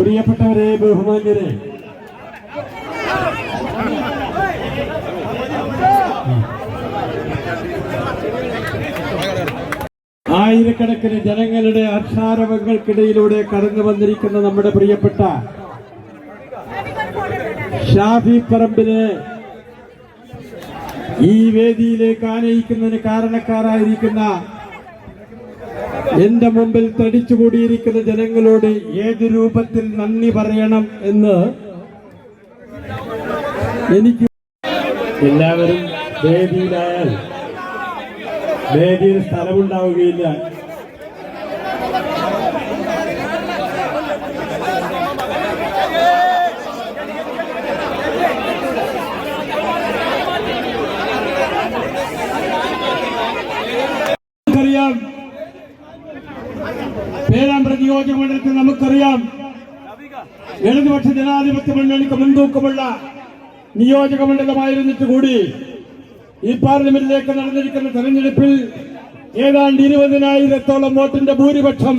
പ്രിയപ്പെട്ടവരെ ബഹുമാന്യരെ. ആയിരക്കണക്കിന് ജനങ്ങളുടെ അക്ഷാരവങ്ങൾക്കിടയിലൂടെ കടന്നു വന്നിരിക്കുന്ന നമ്മുടെ പ്രിയപ്പെട്ട ഷാഫി പറമ്പിനെ ഈ വേദിയിലേക്ക് ആനയിക്കുന്നതിന് കാരണക്കാരായിരിക്കുന്ന എന്റെ മുമ്പിൽ തടിച്ചുകൂടിയിരിക്കുന്ന ജനങ്ങളോട് ഏത് രൂപത്തിൽ നന്ദി പറയണം എന്ന് എനിക്ക് എല്ലാവരും വേദിയിലായാൽ വേദിയിൽ സ്ഥലമുണ്ടാവുകയില്ല. പേരാമ്പ്ര നിയോജക മണ്ഡലത്തിൽ നമുക്കറിയാം. ഇടതുപക്ഷ ജനാധിപത്യ മുന്നണിക്ക് മുൻതൂക്കമുള്ള നിയോജക മണ്ഡലമായിരുന്നിട്ട് കൂടി ഈ പാർലമെന്റിലേക്ക് നടന്നിരിക്കുന്ന തെരഞ്ഞെടുപ്പിൽ ഏതാണ്ട് ഇരുപതിനായിരത്തോളം വോട്ടിന്റെ ഭൂരിപക്ഷം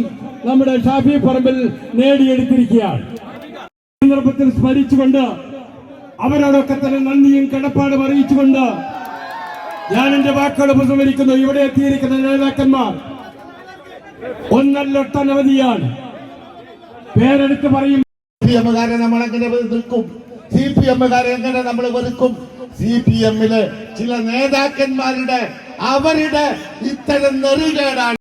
നമ്മുടെ ഷാഫി പറമ്പിൽ നേടിയെടുത്തിരിക്കുകയാണ്. സന്ദർഭത്തിൽ സ്മരിച്ചുകൊണ്ട് അവരോടൊക്കെ തന്നെ നന്ദിയും കടപ്പാടും അറിയിച്ചുകൊണ്ട് ഞാൻ എന്റെ വാക്കുകൾ ഉപസംഹരിക്കുന്നു. ഇവിടെ എത്തിയിരിക്കുന്ന നേതാക്കന്മാർ ഒന്നല്ലൊട്ടനവധിയാണ് പേരെടുത്ത് പറയും. സി പി എമ്മുകാരെ നമ്മൾ എങ്ങനെ വെറുക്കും? സി പി എമ്മുകാരെ എങ്ങനെ നമ്മൾ വെറുക്കും? സി പി ചില നേതാക്കന്മാരുടെ അവരുടെ ഇത്തരം നെറികേടാണ്